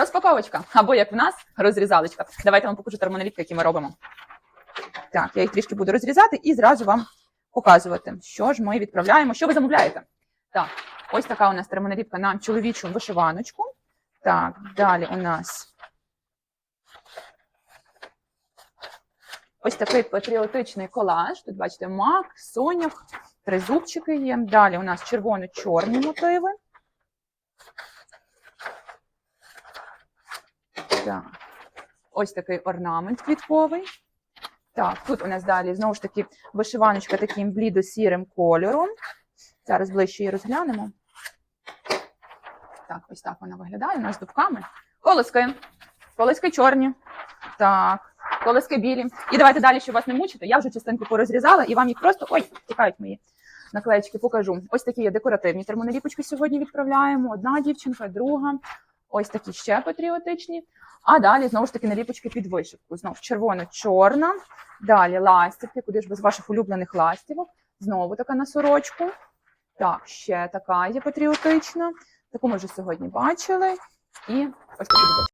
Розпаковочка. Або як в нас, розрізалочка. Давайте вам покажу термоналіпки, які ми робимо. Так, я їх трішки буду розрізати і зразу вам показувати, що ж ми відправляємо, що ви замовляєте. Так, ось така у нас термоналіпка на чоловічу вишиваночку. Так, далі у нас ось такий патріотичний колаж. Тут бачите, мак, сонях, три зубчики є. Далі у нас червоно-чорні мотиви. Так. Ось такий орнамент квітковий. Так, тут у нас далі знову ж таки вишиваночка таким блідо-сірим кольором. Зараз ближче її розглянемо. Так, ось так вона виглядає у нас дубками. Колоски. Колоски чорні. Так, колоски білі. І давайте далі, щоб вас не мучити. Я вже частинку порозрізала і вам їх просто. Ой, тікають мої наклеєчки, покажу. Ось такі є декоративні термоналіпочки сьогодні відправляємо. Одна дівчинка, друга. Ось такі ще патріотичні. А далі знову ж таки наліпочки під вишивку. Знову червоно-чорна. Далі ластівки, куди ж без ваших улюблених ластівок. Знову така на сорочку. Так, ще така є патріотична. Таку ми вже сьогодні бачили. І ось такі.